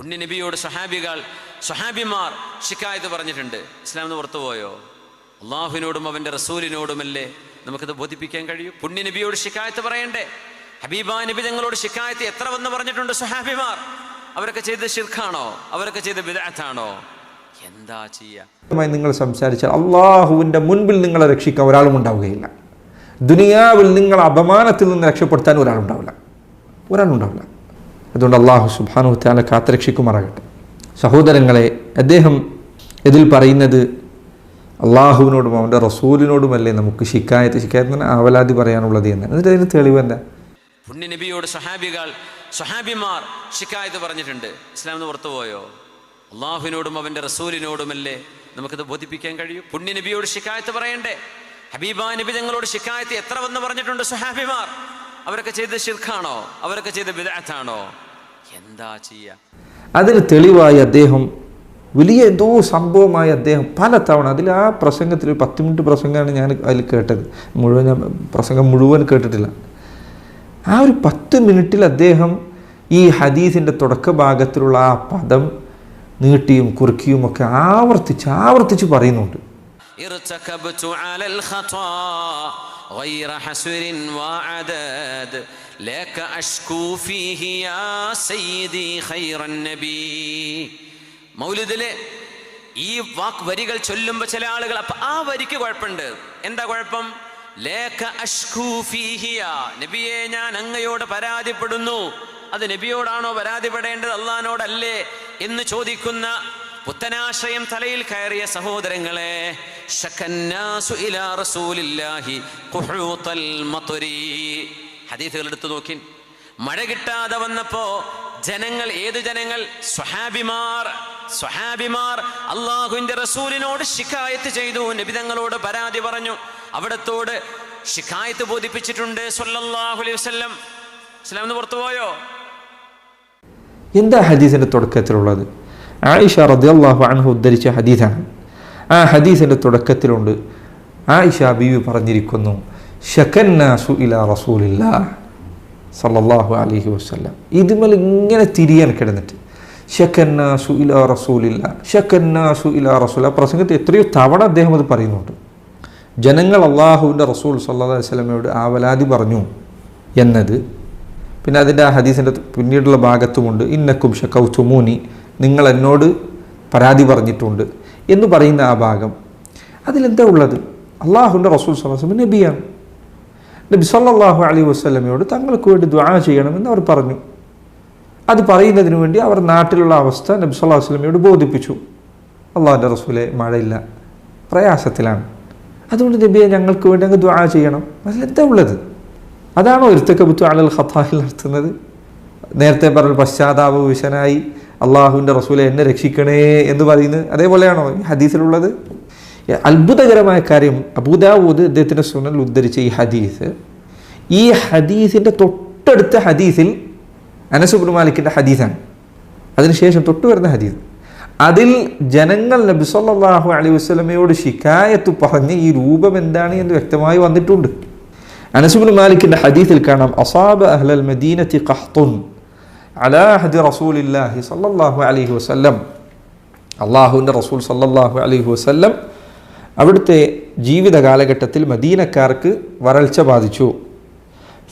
പുണ്യ നബിയോട് സഹാബികൾ സഹാബിമാർ ഷിക്കായത്ത് പറഞ്ഞിട്ടുണ്ട്. ഇസ്ലാം എന്ന് പുറത്തുപോയോ അള്ളാഹുവിനോടും അവന്റെ റസൂലിനോടുമല്ലേ നമുക്കത് ബോധിപ്പിക്കാൻ കഴിയും? പുണ്യ നബിയോട് ഷിക്കായത്ത് പറയണ്ടേ? ഹബീബാ നബി തങ്ങളോട് ഷിക്കായത്ത് എത്ര വന്ന് പറഞ്ഞിട്ടുണ്ട് സഹാബിമാർ? അവരൊക്കെ ചെയ്ത ശിർഖാണോ അവരൊക്കെ ചെയ്ത ബിദാത്താണോ എന്താ ചെയ്യുക നിങ്ങൾ സംസാരിച്ചാൽ അള്ളാഹുവിന്റെ മുൻപിൽ നിങ്ങളെ രക്ഷിക്കാൻ ഒരാളും ഉണ്ടാവുകയില്ല. ദുനിയാവിൽ നിങ്ങൾ അപമാനത്തിൽ നിന്ന് രക്ഷപ്പെടുത്താൻ ഒരാളുണ്ടാവില്ല ഒരാളുണ്ടാവില്ല അതുകൊണ്ട് അള്ളാഹു സുബാനു താല കാത്തരക്ഷിക്കുമാറാകട്ടെ. സഹോദരങ്ങളെ അദ്ദേഹം ഇതിൽ പറയുന്നത് അള്ളാഹുവിനോടും അവന്റെ റസൂലിനോടുമല്ലേ നമുക്ക് ശിക്കായത്ത് ശിക്കായത്ത് ആവലാതി പറയാനുള്ളത് എന്ന്. എന്നിട്ട് അതിന് തെളിവ് എന്താ? പുണ്യ നബിയോട് സഹാബികൾ സഹാബിമാർ ശിക്കായത്ത് പറഞ്ഞിട്ടുണ്ട്. ഇസ്ലാം എന്ന് പുറത്തു പോയോ? അള്ളാഹുവിനോടും അവന്റെ റസൂലിനോടുമല്ലേ നമുക്കത് ബോധിപ്പിക്കാൻ കഴിയും? പുണ്യ നബിയോട് ശിക്കായത്ത് പറയണ്ടേ? ഹബീബാ നബി ഞങ്ങളോട് ശിക്കായത്ത് എത്ര വന്ന് പറഞ്ഞിട്ടുണ്ട് സഹാബിമാർ? അവരൊക്കെ ചെയ്ത ശിർഖാണോ അവരൊക്കെ ചെയ്ത ബിദാത്താണോ എന്താ ചെയ്യുക അതിന് തെളിവായി അദ്ദേഹം വലിയ എന്തോ സംഭവമായി അദ്ദേഹം പല തവണ അതിൽ ആ പ്രസംഗത്തിൽ ഒരു പത്ത് മിനിറ്റ് പ്രസംഗമാണ് ഞാൻ അതിൽ കേട്ടത്. മുഴുവൻ ഞാൻ പ്രസംഗം മുഴുവൻ കേട്ടിട്ടില്ല. ആ ഒരു പത്ത് മിനിറ്റിൽ അദ്ദേഹം ഈ ഹദീസിന്റെ തുടക്ക ഭാഗത്തിലുള്ള ആ പദം നീട്ടിയും കുറുക്കിയും ഒക്കെ ആവർത്തിച്ച് ആവർത്തിച്ച് പറയുന്നുണ്ട്. ارتكبت على الخطا غير حسر وعدد لك أشكو فيه يا سيدي خير النبي മൗലിദിലെ ഈ വാക്ക് വരികൾ ചൊല്ലുമ്പോൾ ചില ആളുകൾ അപ്പൊ ആ വരിക്ക് കുഴപ്പമുണ്ട് എന്താ കുഴപ്പം ലേഖ അഷ്കൂ ഫീഹിയ നബിയെ ഞാൻ അങ്ങയോട് പരാതിപ്പെടുന്നു അത് നബിയോടാണോ പരാതിപ്പെടേണ്ടത് അള്ളഹാനോടല്ലേ എന്ന് ചോദിക്കുന്ന പുത്തനാശ്രയം തലയിൽ കയറിയ സഹോദരങ്ങളെ ഹദീസുകൾ എടുത്തു നോക്കി. മഴ കിട്ടാതെ വന്നപ്പോ ജനങ്ങൾ ഏത് ജനങ്ങൾ? സ്വഹാബിമാർ. സ്വഹാബിമാർ അള്ളാഹുവിന്റെ റസൂലിനോട് ശിക്കായത്ത് ചെയ്തു. നബിതങ്ങളോട് പരാതി പറഞ്ഞു. അവിടത്തോട് ശിക്കായത്ത് ബോധിപ്പിച്ചിട്ടുണ്ട് അലൈഹി വസല്ലം. ഇസ്ലാം എന്ന് പുറത്തു എന്താ ഹദീസിന്റെ തുടക്കത്തിലുള്ളത്? ആയിഷ റദിയല്ലാഹു അൻഹു ഉദ്ധരിച്ച ഹദീസാണ്. ആ ഹദീസിന്റെ തുടക്കത്തിലുണ്ട്. ആയിഷ ബീവി പറഞ്ഞിരിക്കുന്നു ഷക്കന്നാസു ഇല റസൂലില്ല സല്ലല്ലാഹു അലൈഹി വസല്ലം. ഇതുമേൽ ഇങ്ങനെ തിരിയാൻ കിടന്നിട്ട് ഷക്കന്നാസു ഇല റസൂലില്ല ഷക്കന്നാസു ഇല റസൂൽ. ആ പ്രസംഗത്തിൽ എത്രയോ തവണ അദ്ദേഹം അത് പറയുന്നുണ്ട്. ജനങ്ങൾ അള്ളാഹുവിന്റെ റസൂൽ സല്ലാ അലൈഹി സ്വലമയോട് ആവലാതി പറഞ്ഞു എന്നത് പിന്നെ അതിന്റെ ആ ഹദീസിന്റെ പിന്നീടുള്ള ഭാഗത്തുമുണ്ട് ഇന്നക്കും ഷക്കൗ ചുമൂനി നിങ്ങൾ എന്നോട് പരാതി പറഞ്ഞിട്ടുണ്ട് എന്ന് പറയുന്ന ആ ഭാഗം. അതിലെന്താ ഉള്ളത്? അള്ളാഹുവിന്റെ റസൂൽ സല്ലാസ്ലം നബിയാണ്. നബി സല്ലാഹു അലൈഹി വസ്ലമയോട് തങ്ങൾക്ക് വേണ്ടി ദ്വാ ചെയ്യണമെന്ന് അവർ പറഞ്ഞു. അത് പറയുന്നതിന് വേണ്ടി അവർ നാട്ടിലുള്ള അവസ്ഥ നബി സല്ലാഹു വസ്ലമയോട് ബോധിപ്പിച്ചു. അള്ളാഹുന്റെ റസൂലെ മഴയില്ല. പ്രയാസത്തിലാണ്. അതുകൊണ്ട് നബിയെ ഞങ്ങൾക്ക് വേണ്ടി അങ്ങ് ദ്വാ ചെയ്യണം. അതിലെന്താ ഉള്ളത്? അതാണോ ഇരുത്തക്കബുത്തു അലൽ ഖത്താഹിൽ നടത്തുന്നത് നേരത്തെ പറഞ്ഞ പശ്ചാത്താപ വിശനായി അള്ളാഹുവിന്റെ റസൂലെ എന്നെ രക്ഷിക്കണേ എന്ന് പറയുന്നത് അതേപോലെയാണോ ഈ ഹദീസിലുള്ളത്? അത്ഭുതകരമായ കാര്യം അബൂദാവൂദ് അദ്ദേഹത്തിന്റെ സുനൽ ഉദ്ധരിച്ച ഈ ഹദീസ്. ഈ ഹദീസിന്റെ തൊട്ടടുത്ത ഹദീസിൽ അനസുബുൽ മാലിക്കിന്റെ ഹദീസാണ്. അതിനുശേഷം തൊട്ട് വരുന്ന ഹദീസ്. അതിൽ ജനങ്ങൾ നബി സല്ലാഹു അലൈഹി വസല്ലമയോട് ശിക്കായത്ത് പറഞ്ഞ് ഈ രൂപം എന്താണ് എന്ന് വ്യക്തമായി വന്നിട്ടുണ്ട്. അനസുബിൻ മാലിക്കിന്റെ ഹദീസിൽ കാണാം അസാബ് അഹ്ലൽ മദീനത്തി ഖഹ്തുൻ. അലാ ഹദി റസൂലില്ലാഹി സല്ലാഹു അലൈഹി വസല്ലം. അള്ളാഹുവിന്റെ റസൂൽ സല്ലാഹു അലൈഹി വസ്ല്ലം അവിടുത്തെ ജീവിത കാലഘട്ടത്തിൽ മദീനക്കാർക്ക് വരൾച്ച ബാധിച്ചു.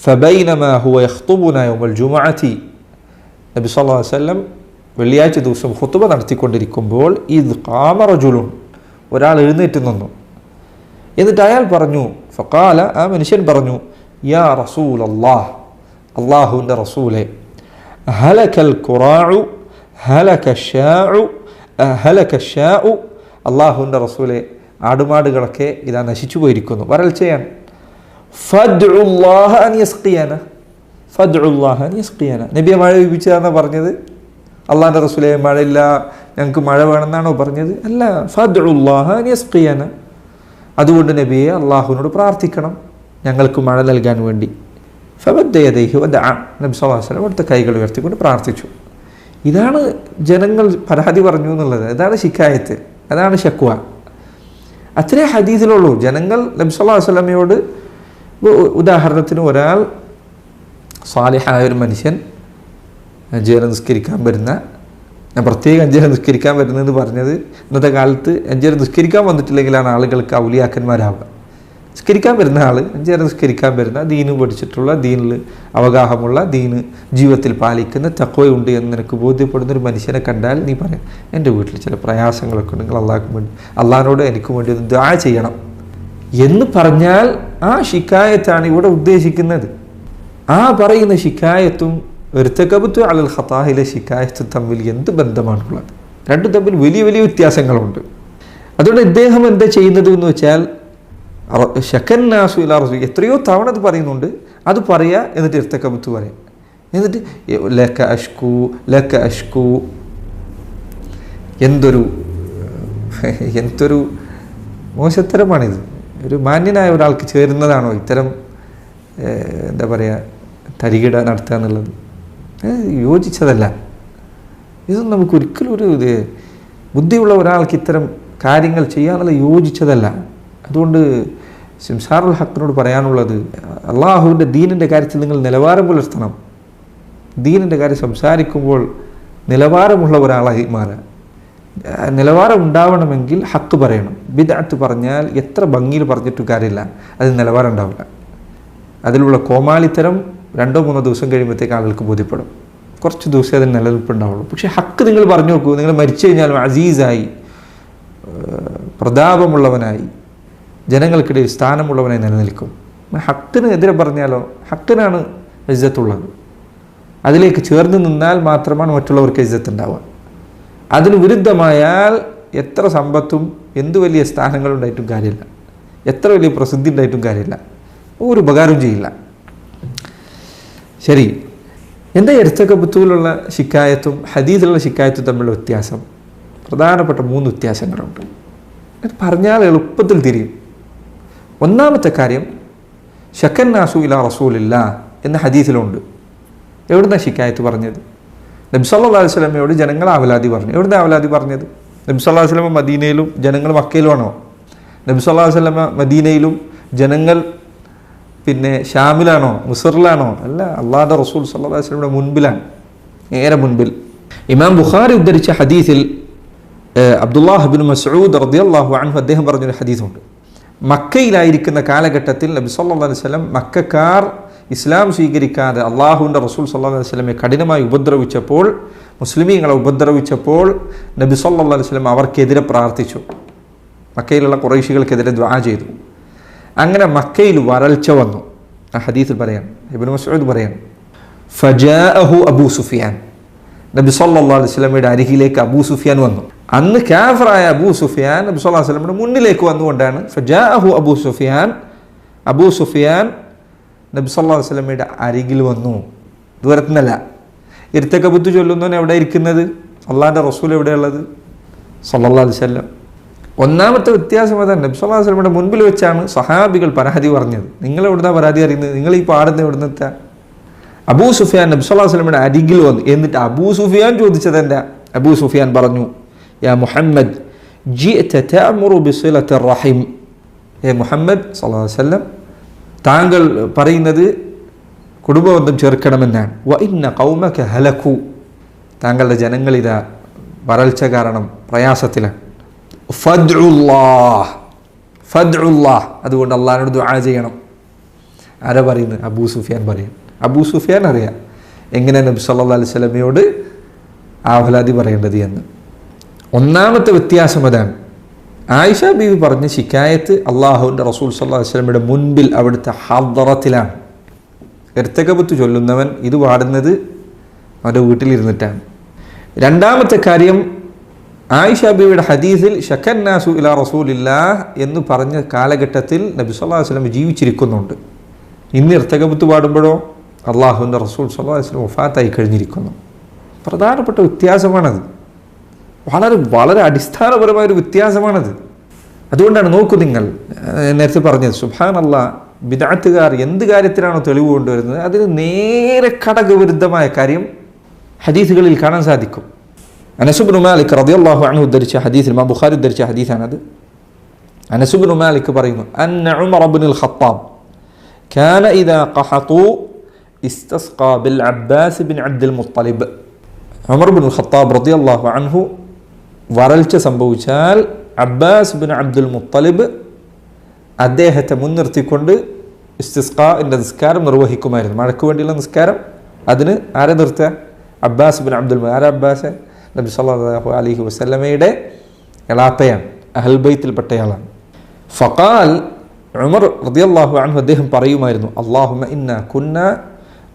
ഫബൈനമാ ഹുവ യഖ്തുബുന യൗമൽ ജുമഅത്തി. നബി സല്ലാ വല്ലം വെള്ളിയാഴ്ച ദിവസം ഹുത്തുബ നടത്തിക്കൊണ്ടിരിക്കുമ്പോൾ ഇത് കാമറജുലുൻ ഒരാൾ എഴുന്നേറ്റ് നിന്നു. എന്നിട്ട് അയാൾ പറഞ്ഞു ഫക്കാല ആ മനുഷ്യൻ പറഞ്ഞു യാ റസൂൽ അള്ളാഹ് അള്ളാഹുവിന്റെ റസൂലെ ഹലക്കൽ ഖുറാഉ ഹലക ഷാഉ ഹലക ഷാഉ അള്ളാഹുവിന്റെ റസൂലെ ആടുമാടുകളൊക്കെ ഇതാ നശിച്ചു പോയിരിക്കുന്നു. വരൾച്ചയാണ്. ഫദ്ഉല്ലാഹ അൻ യസ്ഖിയന. ഫദ്ഉല്ലാഹ അൻ യസ്ഖിയന. നബിയെ മഴ വിപിച്ചതാണെന്നാണ് പറഞ്ഞത്? അള്ളാഹിന്റെ റസൂലെ മഴയില്ല ഞങ്ങൾക്ക് മഴ വേണമെന്നാണോ പറഞ്ഞത്? അല്ല ഫദ്ഉല്ലാഹ അൻ യസ്ഖിയന. അതുകൊണ്ട് നബിയെ അള്ളാഹുവിനോട് പ്രാർത്ഥിക്കണം. ഞങ്ങൾക്ക് മഴ നൽകാൻ വേണ്ടി. ഫബദ്ദയദേഹി വദ നബി സല്ലാസ്ലം അവിടുത്തെ കൈകൾ ഉയർത്തിക്കൊണ്ട് പ്രാർത്ഥിച്ചു. ഇതാണ് ജനങ്ങൾ പരാതി പറഞ്ഞു എന്നുള്ളത്. ഇതാണ് ശിക്കായത്ത്. അതാണ് ഷക്വ. അത്രേ ഹദീസിലുള്ളൂ. ജനങ്ങൾ നബി സ്വല്ലാ വസ്ലമയോട് ഉദാഹരണത്തിന് ഒരാൾ സ്വാലിഹായ ഒരു മനുഷ്യൻ അഞ്ചേര നിസ്കരിക്കാൻ വരുന്ന ഞാൻ പ്രത്യേകം അഞ്ചേര നിസ്കരിക്കാൻ വരുന്നതെന്ന് പറഞ്ഞത് ഇന്നത്തെ കാലത്ത് അഞ്ചേര നിസ്കരിക്കാൻ വന്നിട്ടില്ലെങ്കിലാണ് ആളുകൾക്ക് ഔലിയാക്കന്മാരാവുക. നിസ്കരിക്കാൻ വരുന്ന ആൾ അഞ്ചേരം നിസ്കരിക്കാൻ വരുന്ന ദീന് പഠിച്ചിട്ടുള്ള ദീനിൽ അവഗാഹമുള്ള ദീന് ജീവിതത്തിൽ പാലിക്കുന്ന തക്കോയുണ്ട് എന്ന് നിനക്ക് ബോധ്യപ്പെടുന്ന ഒരു മനുഷ്യനെ കണ്ടാൽ നീ പറയാം എന്റെ വീട്ടിൽ ചില പ്രയാസങ്ങളൊക്കെ ഉണ്ടെങ്കിൽ അള്ളാഹ്ക്ക് വേണ്ടി അള്ളാഹിനോട് എനിക്ക് വേണ്ടി ഒന്ന് ദാ ചെയ്യണം. എന്ന് പറഞ്ഞാൽ ആ ഷിക്കായത്താണ് ഇവിടെ ഉദ്ദേശിക്കുന്നത്. ആ പറയുന്ന ഷിക്കായത്തും ഒരുത്തകബത്തു അലൽ ഖത്താഹിലെ ഷിക്കായത്തും തമ്മിൽ എന്ത് ബന്ധമാണുള്ളത്? രണ്ടും തമ്മിൽ വലിയ വലിയ വ്യത്യാസങ്ങളുണ്ട്. അതുകൊണ്ട് ഇദ്ദേഹം എന്താ ചെയ്യുന്നത് എന്ന് വെച്ചാൽ ശക്കൻ നാസു ഇലാ റസൂൽ എത്രയോ തവണ അത് പറയുന്നുണ്ട്. അത് പറയുക എന്നിട്ട് ഇർത്തക്കബത്ത് പറയാം. എന്നിട്ട് ലക്ക അഷ്കു ലക്ക അഷ്കു. എന്തൊരു എന്തൊരു മോശത്തരമാണിത്. ഒരു മാന്യനായ ഒരാൾക്ക് ചേരുന്നതാണോ ഇത്തരം എന്താ പറയുക തരികിട നടത്തുക എന്നുള്ളത്? യോജിച്ചതല്ല. ഇതൊന്നും നമുക്ക് ഒരിക്കലും ഒരു ഇത് ബുദ്ധിയുള്ള ഒരാൾക്ക് ഇത്തരം കാര്യങ്ങൾ ചെയ്യാനുള്ള യോജിച്ചതല്ല. അതുകൊണ്ട് സിംസാറുൽ ഹക്കിനോട് പറയാനുള്ളത് അള്ളാഹുവിന്റെ ദീനിന്റെ കാര്യത്തിൽ നിങ്ങൾ നിലവാരം പുലർത്തണം. ദീനിന്റെ കാര്യം സംസാരിക്കുമ്പോൾ നിലവാരമുള്ള ഒരാളായി മാറുക നിലവാരം ഉണ്ടാവണമെങ്കിൽ ഹക്ക് പറയണം. ബിദഅത്ത് പറഞ്ഞാൽ എത്ര ഭംഗിയിൽ പറഞ്ഞിട്ട് കാര്യമില്ല. അതിന് നിലവാരം ഉണ്ടാവില്ല. അതിലുള്ള കോമാളിത്തരം രണ്ടോ മൂന്നോ ദിവസം കഴിയുമ്പോഴത്തേക്ക് ആളുകൾക്ക് ബോധ്യപ്പെടും. കുറച്ച് ദിവസം അതിന് നിലനിൽപ്പുണ്ടാവുള്ളൂ. പക്ഷേ ഹക്ക് നിങ്ങൾ പറഞ്ഞു നോക്കൂ. നിങ്ങൾ മരിച്ചു കഴിഞ്ഞാലും അസീസായി പ്രതാപമുള്ളവനായി. ജനങ്ങൾക്കിടയിൽ സ്ഥാനമുള്ളവനെ നിലനിൽക്കും. ഹക്കിന് എതിരെ പറഞ്ഞാലോ ഹക്കിനാണ് ഇജ്ജത്തുള്ളത്. അതിലേക്ക് ചേർന്ന് നിന്നാൽ മാത്രമാണ് മറ്റുള്ളവർക്ക് ഇജ്ജത്ത് ഉണ്ടാവുക അതിന് വിരുദ്ധമായാൽ എത്ര സമ്പത്തും എന്ത് വലിയ സ്ഥാനങ്ങളുണ്ടായിട്ടും കാര്യമില്ല. എത്ര വലിയ പ്രസിദ്ധി ഉണ്ടായിട്ടും കാര്യമില്ല. ഒരു ഉപകാരം ചെയ്യില്ല. ശരി. എന്താ എരുത്തക്കബത്തുവിലുള്ള ശിക്കായത്തും ഹദീദിലുള്ള ശിക്കായത്തും തമ്മിലുള്ള വ്യത്യാസം? പ്രധാനപ്പെട്ട മൂന്ന് വ്യത്യാസങ്ങളുണ്ട്. പറഞ്ഞാൽ എളുപ്പത്തിൽ തിരിയും. ഒന്നാമത്തെ കാര്യം ഷക്കൻ നാസു ഇല റസൂലില്ല എന്ന ഹദീസിലുണ്ട്. എവിടുന്ന ശിക്കായത്ത് പറഞ്ഞത്? നബി സല്ലാ അലൈഹി സ്വലമയോട് ജനങ്ങൾ അവലാതി പറഞ്ഞു. എവിടുന്ന അവലാതി പറഞ്ഞത്? നബി സല്ലാ വസ്ലമ മദീനയിലും ജനങ്ങൾ മക്കയിലുമാണോ നബി സല്ലാ വസ്ലമ മദീനയിലും ജനങ്ങൾ പിന്നെ ഷാമിലാണോ? മുസറിലാണോ? അല്ല അള്ളാഹുടെ റസൂൽ സല്ലാ വസ്ലമിയുടെ മുൻപിലാണ്. നേരെ മുൻപിൽ. ഇമാം ബുഖാരി ഉദ്ധരിച്ച ഹദീസിൽ അബ്ദുല്ലാഹ് ബിൻ മസൂദ് റദിയല്ലാഹു അൻഹു അദ്ദേഹം പറഞ്ഞൊരു ഹദീസുണ്ട്. മക്കയിലായിരിക്കുന്ന കാലഘട്ടത്തിൽ നബി സല്ലാ വസല്ലം മക്കാർ ഇസ്ലാം സ്വീകരിക്കാതെ അള്ളാഹുവിന്റെ റസൂൽ സല്ലാ അലൈഹി വസല്ലമെ കഠിനമായി ഉപദ്രവിച്ചപ്പോൾ മുസ്ലിമീങ്ങളെ ഉപദ്രവിച്ചപ്പോൾ നബി സല്ലാ വസല്ലം അവർക്കെതിരെ പ്രാർത്ഥിച്ചു. മക്കയിലുള്ള കുറേശികൾക്കെതിരെ ദ്വാ ചെയ്തു. അങ്ങനെ മക്കയിൽ വരൾച്ച വന്നു. ആ ഹദീസിൽ പറയാൻ ഇബ്നു മസ്ഊദ് പറയാൻ ഫജാഅഹു അബൂ സുഫിയാൻ. നബി സല്ലാ അലൈഹി വസല്ലമയുടെ അരികിലേക്ക് അബൂ സുഫിയാൻ വന്നു. അന്ന് ക്യാഫറായ അബൂ സുഫിയാൻ നബി സല്ലാ അലൈഹി വസല്ലമയുടെ മുന്നിലേക്ക് വന്നുകൊണ്ടാണ് ഫജാഅഹു അബൂ സുഫിയാൻ അബൂ സുഫിയാൻ നബി സല്ലാ അലൈഹി വസല്ലമയുടെ അരികിൽ വന്നു. ദൂരത്തുനിന്നല്ല ബുദ്ധി ചൊല്ലുന്നവൻ എവിടെ ഇരിക്കുന്നത്? അള്ളാഹിന്റെ റസൂൽ എവിടെയുള്ളത്? സല്ലാ അലൈഹി വസല്ലം. ഒന്നാമത്തെ വ്യത്യാസം അതാണ് നബി സല്ലല്ലാഹു അലൈഹി വസല്ലമയുടെ മുൻപിൽ വെച്ചാണ് സഹാബികൾ പരാതി പറഞ്ഞത്. നിങ്ങൾ എവിടുന്നാ പരാതി അറിയുന്നത്? നിങ്ങൾ ഈ പാടുന്ന എവിടുന്നത്തെ? അബൂ സുഫിയാൻ നബി സ്വല്ലാ അലൈഹി വസല്ലമയുടെ അരികിൽ വന്നു. എന്നിട്ട് അബൂ സുഫിയാൻ ചോദിച്ചത് എന്താ? അബൂ സുഫിയാൻ പറഞ്ഞു യാ മുഹമ്മദ് ബിസിലത്തി റഹിം. ഏ മുഹമ്മദ് സല്ലാ വസല്ലം താങ്കൾ പറയുന്നത് കുടുംബബന്ധം ചേർക്കണമെന്നാണ് വ ഇന്ന കൗമക ഹലക്കു. താങ്കളുടെ ജനങ്ങളിതാ വരൾച്ച കാരണം പ്രയാസത്തിലാണ്. ഫദ്ഉല്ലാഹ്. അതുകൊണ്ട് അള്ളാഹിനോട് ദുആ ചെയ്യണം. ആരാ പറയുന്നത്? അബൂ സുഫിയാൻ പറയും. അബൂ സുഫിയാൻ അറിയാം. എങ്ങനെ നബി സല്ലല്ലാഹു അലൈഹി സ്വലമയോട് ആഹ്ലാദി പറയേണ്ടത് എന്ന്. ഒന്നാമത്തെ വ്യത്യാസം അതാണ്. ആയിഷ ബീവി പറഞ്ഞ ശിക്കായത്ത് അള്ളാഹുവിന്റെ റസൂൽ സല്ലാ അലൈഹി വസല്ലമയുടെ മുൻപിൽ അവിടുത്തെ ഹദ്റത്തിലാണ്. എർത്തകപുത്ത് ചൊല്ലുന്നവൻ ഇത് പാടുന്നത് അവന്റെ വീട്ടിലിരുന്നിട്ടാണ്. രണ്ടാമത്തെ കാര്യം ആയിഷ ബീവിയുടെ ഹദീസിൽ ഷക്കൻ നാസു ഇലാ റസൂലില്ല എന്ന് പറഞ്ഞ കാലഘട്ടത്തിൽ നബി സല്ലാ വസല്ലം ജീവിച്ചിരിക്കുന്നുണ്ട്. ഇന്ന് എർത്തകപുത്ത് പാടുമ്പോഴോ അള്ളാഹുവിൻ്റെ റസൂൽ സല്ലല്ലാഹു അലൈഹി വസല്ലം വഫാത്തായി കഴിഞ്ഞിരിക്കുന്നു പ്രധാനപ്പെട്ട വ്യത്യാസമാണത് വളരെ വളരെ അടിസ്ഥാനപരമായ ഒരു വ്യത്യാസമാണത് അതുകൊണ്ടാണ് നോക്കൂ നിങ്ങൾ ഏഹ് നേരത്തെ പറഞ്ഞത് സുബാൻ അല്ല ബിദാത്തുകാർ എന്ത് കാര്യത്തിലാണോ തെളിവ് കൊണ്ടുവരുന്നത് അതിന് നേരെ ഘടകവിരുദ്ധമായ കാര്യം ഹദീസുകളിൽ കാണാൻ സാധിക്കും അനസുബിൻ മാലിക് റളിയല്ലാഹു അൻഹു ഉദ്ധരിച്ച ഹദീസിൽ മാ ബുഖാരി ഉദ്ധരിച്ച ഹദീസാണത് അനസുബിൻ മാലിക് പറയുന്നു അന്ന ഉമർ ഇബ്നുൽ ഖത്താബ് كان إذا قحطوا ഇസ്തസ്കാബിൽ Abbas bin Abdul Muttalib. Amar bin Khattab റതി അൻഹു വരൾച്ച സംഭവിച്ചാൽ അബ്ബാസ് ബിൻ അബ്ദുൽ മുത്തലിബ് അദ്ദേഹത്തെ മുൻനിർത്തിക്കൊണ്ട് ഇസ്തിസ്കാന്റെ നിസ്കാരം നിർവഹിക്കുമായിരുന്നു. മഴയ്ക്ക് വേണ്ടിയുള്ള നിസ്കാരം അതിന് ആരെ നിർത്തുക? അബ്ബാസ് ബിൻ അബ്ദുൽ ആരാ അബ്ബാസ്? നബി സല്ലാഹു അലഹി വസ്ലമയുടെ എളാപ്പയാണ്. അഹൽബൈത്തിൽപ്പെട്ടയാളാണ് ഫക്കാൽ ഉമർ റതിയല്ലാഹു അൻഹു അദ്ദേഹം പറയുമായിരുന്നു അള്ളാഹു ഇന്ന കുന്ന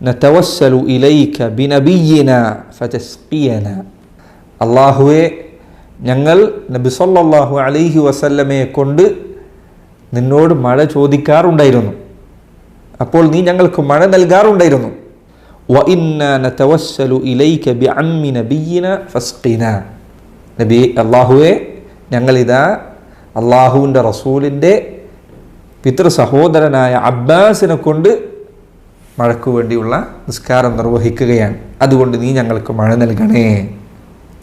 നത്തവസ്സലു ഇലൈക്ക ബിനബിയിന ഫതസ്ഖിയന അല്ലാഹുവേ ഞങ്ങൾ നബി സല്ലല്ലാഹു അലൈഹി വസല്ലമയെ കൊണ്ട് നിന്നോട് മഴ ചോദിക്കാറുണ്ടായിരുന്നു. അപ്പോൾ നീ ഞങ്ങൾക്ക് മഴ നൽകാറുണ്ടായിരുന്നു. വ ഇന്ന നത്തവസ്സലു ഇലൈക്ക ബിഅമ്മി ഫസ്ഖിന. നബി അള്ളാഹുവെ ഞങ്ങളിതാ അള്ളാഹുവിന്റെ റസൂലിന്റെ പിതൃ സഹോദരനായ അബ്ബാസിനെ കൊണ്ട് മഴയ്ക്ക് വേണ്ടിയുള്ള നിസ്കാരം നിർവഹിക്കുകയാണ്. അതുകൊണ്ട് നീ ഞങ്ങൾക്ക് മഴ നൽകണേ.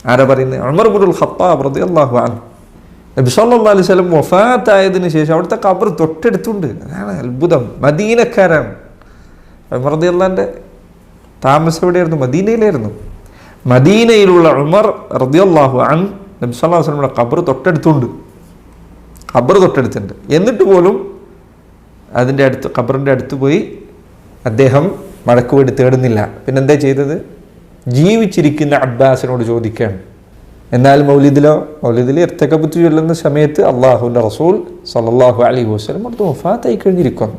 ആരാ പറയുന്നത് ഉമർ ബുൽ ഖത്താബ് റളിയല്ലാഹു അൻഹു. നബി അലൈഹി വസല്ലം വഫാത്തായതിനു ശേഷം അവിടുത്തെ കബർ തൊട്ടടുത്തുണ്ട്. അതാണ് അത്ഭുതം. മദീനക്കാരാണ്. ഉമർ അള്ളാന്റെ താമസം എവിടെയായിരുന്നു? മദീനയിലായിരുന്നു. മദീനയിലുള്ള ഉമർ അള്ളാഹു അൻ നബി സല്ലല്ലാഹു അലൈഹി വസല്ലമയുടെ ഖബർ തൊട്ടടുത്തുണ്ട്. ഖബർ തൊട്ടടുത്തുണ്ട്. എന്നിട്ട് പോലും അതിന്റെ അടുത്ത് ഖബറിന്റെ അടുത്ത് പോയി അദ്ദേഹം മഴക്ക് വേണ്ടി തേടുന്നില്ല. പിന്നെന്താ ചെയ്തത്? ജീവിച്ചിരിക്കുന്ന അബ്ബാസിനോട് ചോദിക്കുകയാണ്. എന്നാൽ മൗലിദിലോ മൗലിദിൽ ഇർത്തക്കബത്ത് ചൊല്ലുന്ന സമയത്ത് അള്ളാഹുവിന്റെ റസൂൽ സല്ലല്ലാഹു അലി വസ്ലം അടുത്ത് വഫാത്തായി കഴിഞ്ഞിരിക്കുന്നു.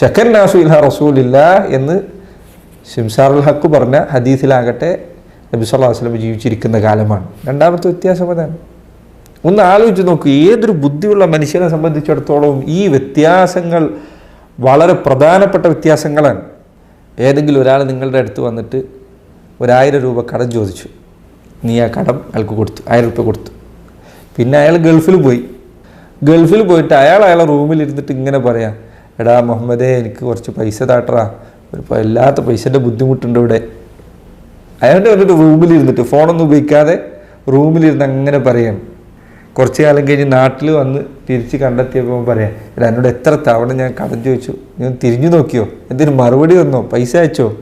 ഷക്കൻ നാസു ഇല്ല റസൂലില്ല എന്ന് ഷിംസാറുൽ ഹക്ക് പറഞ്ഞ ഹദീസിലാകട്ടെ നബി സല്ലല്ലാഹു വസ്ലം ജീവിച്ചിരിക്കുന്ന കാലമാണ്. രണ്ടാമത്തെ വ്യത്യാസം അതാണ്. ഒന്ന് ആലോചിച്ച് നോക്കൂ ഏതൊരു ബുദ്ധിയുള്ള മനുഷ്യനെ സംബന്ധിച്ചിടത്തോളം ഈ വ്യത്യാസങ്ങൾ വളരെ പ്രധാനപ്പെട്ട വ്യത്യാസങ്ങളാണ്. ഏതെങ്കിലും ഒരാൾ നിങ്ങളുടെ അടുത്ത് വന്നിട്ട് ഒരായിരം രൂപ കടം ചോദിച്ചു. നീ ആ കടം അയാൾക്ക് കൊടുത്തു ആയിരം രൂപ കൊടുത്തു. പിന്നെ അയാൾ ഗൾഫിൽ പോയി. ഗൾഫിൽ പോയിട്ട് അയാൾ അയാളെ റൂമിലിരുന്നിട്ട് ഇങ്ങനെ പറയാം എടാ മുഹമ്മദേ എനിക്ക് കുറച്ച് പൈസ താട്ടറാ. ഒരു വല്ലാത്ത പൈസന്റെ ബുദ്ധിമുട്ടുണ്ട് ഇവിടെ. അയാളുടെ വന്നിട്ട് റൂമിലിരുന്നിട്ട് ഫോണൊന്നും ഉപയോഗിക്കാതെ റൂമിലിരുന്ന് അങ്ങനെ പറയാം കുറച്ച് കാലം കഴിഞ്ഞ് നാട്ടിൽ വന്ന് തിരിച്ച് കണ്ടെത്തിയപ്പോൾ പറയാം എടാ എന്നോട് എത്ര തവണ ഞാൻ കടം ചോദിച്ചു? ഞാൻ തിരിഞ്ഞു നോക്കിയോ? എന്തിനു മറുപടി വന്നോ? പൈസ അയച്ചോ?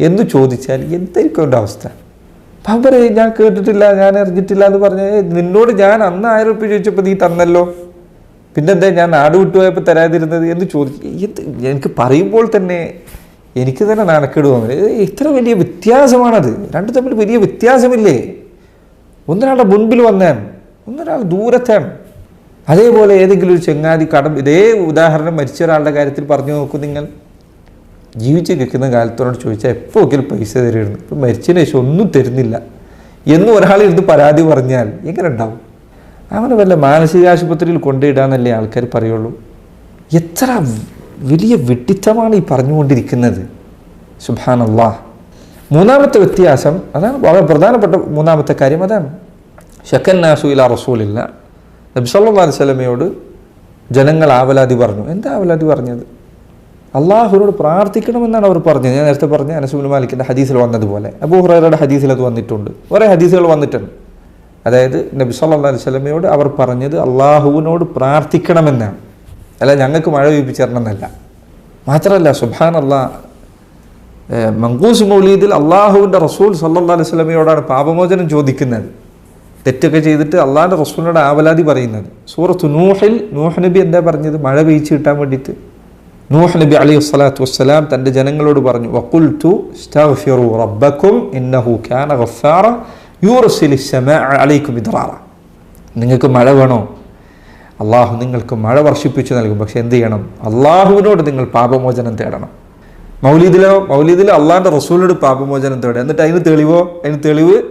എന്ന് ചോദിച്ചാൽ എന്തായിരിക്കും അവന്റെ അവസ്ഥ. അപ്പം പറയും ഞാൻ കേട്ടിട്ടില്ല ഞാൻ അറിഞ്ഞിട്ടില്ല എന്ന് പറഞ്ഞ നിന്നോട് ഞാൻ അന്ന് ആയിരം റുപ്യ ചോദിച്ചപ്പോൾ നീ തന്നല്ലോ? പിന്നെന്താ ഞാൻ നാട് വിട്ടുപോയപ്പോൾ തരാതിരുന്നത്? എന്ന് ചോദിച്ചു എന്ത് എനിക്ക് പറയുമ്പോൾ തന്നെ എനിക്ക് തന്നെ നാണക്കേട് തോന്നുന്നത് ഇത്ര വലിയ വ്യത്യാസമാണത്. രണ്ടു തമ്മിൽ വലിയ വ്യത്യാസമില്ലേ? ഒന്നിനാളുടെ മുൻപിൽ വന്നാൻ. ഒന്നൊരാൾ ദൂരത്താണ് അതേപോലെ ഏതെങ്കിലും ഒരു ചെങ്ങാതി കടം ഇതേ ഉദാഹരണം മരിച്ച ഒരാളുടെ കാര്യത്തിൽ പറഞ്ഞു നോക്കൂ നിങ്ങൾ. ജീവിച്ച് നിൽക്കുന്ന കാലത്തോട് ചോദിച്ചാൽ എപ്പോൾ ഒക്കെയും പൈസ തരുമായിരുന്നു. ഇപ്പം മരിച്ചതിന് ശേഷം ഒന്നും തരുന്നില്ല. എന്ന് ഒരാൾ പരാതി പറഞ്ഞാൽ എങ്ങനെ ഉണ്ടാവും? അവനെ വല്ല മാനസികാശുപത്രിയിൽ കൊണ്ടിടാന്നല്ലേ ആൾക്കാർ പറയുള്ളൂ. എത്ര വലിയ വിട്ടിത്തമാണ് ഈ പറഞ്ഞുകൊണ്ടിരിക്കുന്നത്. സുബാനല്ലാ മൂന്നാമത്തെ വ്യത്യാസം അതാണ് വളരെ പ്രധാനപ്പെട്ട മൂന്നാമത്തെ കാര്യം. അതാണ് ഷക്കൻ നാസു ഇല റസൂലില്ല. നബി സല്ലാ അലൈഹി വസല്ലമയോട് ജനങ്ങൾ ആവലാതി പറഞ്ഞു. എന്താ ആവലാതി പറഞ്ഞത്? അള്ളാഹുവിനോട് പ്രാർത്ഥിക്കണമെന്നാണ് അവർ പറഞ്ഞത്. ഞാൻ നേരത്തെ പറഞ്ഞ അനസുബിൻ മാലിക്കിന്റെ ഹദീസിൽ വന്നതുപോലെ. അബൂ ഹുറൈറയുടെ ഹദീസിൽ അത് വന്നിട്ടുണ്ട്. കുറേ ഹദീസുകൾ വന്നിട്ടുണ്ട്. അതായത് നബി സല്ലാ അലൈഹി സ്വലമയോട് അവർ പറഞ്ഞത് അള്ളാഹുവിനോട് പ്രാർത്ഥിക്കണമെന്നാണ്. അല്ല ഞങ്ങൾക്ക് മഴ പെയ്പ്പിച്ചു തരണമെന്നല്ല മാത്രമല്ല സുബാൻ അള്ളാ മങ്കൂസ് മൗലീദിൽ അള്ളാഹുവിന്റെ റസൂൽ സല്ലാ അലൈഹി സ്വലമയോടാണ് പാപമോചനം ചോദിക്കുന്നത്. തെറ്റൊക്കെ ചെയ്തിട്ട് അള്ളാഹിന്റെ റസൂലിനോട് ആവലാതി പറയുന്നത്. സൂറത്ത് നൂഹിൽ നൂഹ് നബി എന്താ പറഞ്ഞത്? മഴ പെയ്ച്ച് കിട്ടാൻ വേണ്ടിയിട്ട്. നൂഹ് നബി അലി വസ്സലാത്തു വസ്സലാം തന്റെ ജനങ്ങളോട് പറഞ്ഞു വക്കുൽ ഇസ്തഗ്ഫിറു റബ്ബക്കും ഇന്നഹു അലൈക്കും നിങ്ങൾക്ക് മഴ വേണോ? അള്ളാഹു നിങ്ങൾക്ക് മഴ വർഷിപ്പിച്ചു നൽകും. പക്ഷെ എന്ത് ചെയ്യണം? അള്ളാഹുവിനോട് നിങ്ങൾ പാപമോചനം തേടണം. മൗലീദിലോ മൗലീദിൽ അള്ളാഹിന്റെ റസൂലിനോട് പാപമോചനം തേടുക എന്നിട്ട് അതിന് തെളിവോ? അതിന് തെളിവ്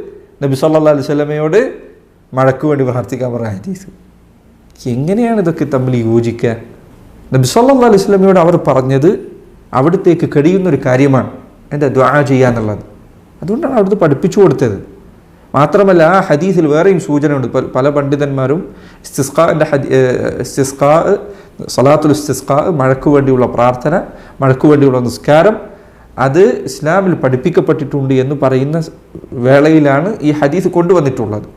നബി സല്ലാ അലൈഹി മഴക്ക് വേണ്ടി പ്രാർത്ഥിക്കാൻ പറഞ്ഞ ഹദീസ്. എങ്ങനെയാണ് ഇതൊക്കെ തമ്മിൽ യോജിക്കുക? നബി സല്ലല്ലാഹു അലൈഹി വസല്ലമയോട് അവർ പറഞ്ഞത് അവിടത്തേക്ക് കഴിയുന്ന ഒരു കാര്യമാണ്. എന്താ ദ്വാ ചെയ്യാന്നുള്ളത് അതുകൊണ്ടാണ് അവിടുന്ന് പഠിപ്പിച്ചു കൊടുത്തത്. മാത്രമല്ല ആ ഹദീസിൽ വേറെയും സൂചനയുണ്ട്. പല പണ്ഡിതന്മാരും ഇസ്തിസ്ഖാന്റെ ഹദി ഇസ്തിസ്ഖാ സലാത്തുൽ ഇസ്തിസ്ഖാ മഴയ്ക്ക് വേണ്ടിയുള്ള പ്രാർത്ഥന മഴയ്ക്ക് വേണ്ടിയുള്ള നിസ്കാരം അത് ഇസ്ലാമിൽ പഠിപ്പിക്കപ്പെട്ടിട്ടുണ്ട് എന്ന് പറയുന്ന വേളയിലാണ് ഈ ഹദീസ് കൊണ്ടുവന്നിട്ടുള്ളത്.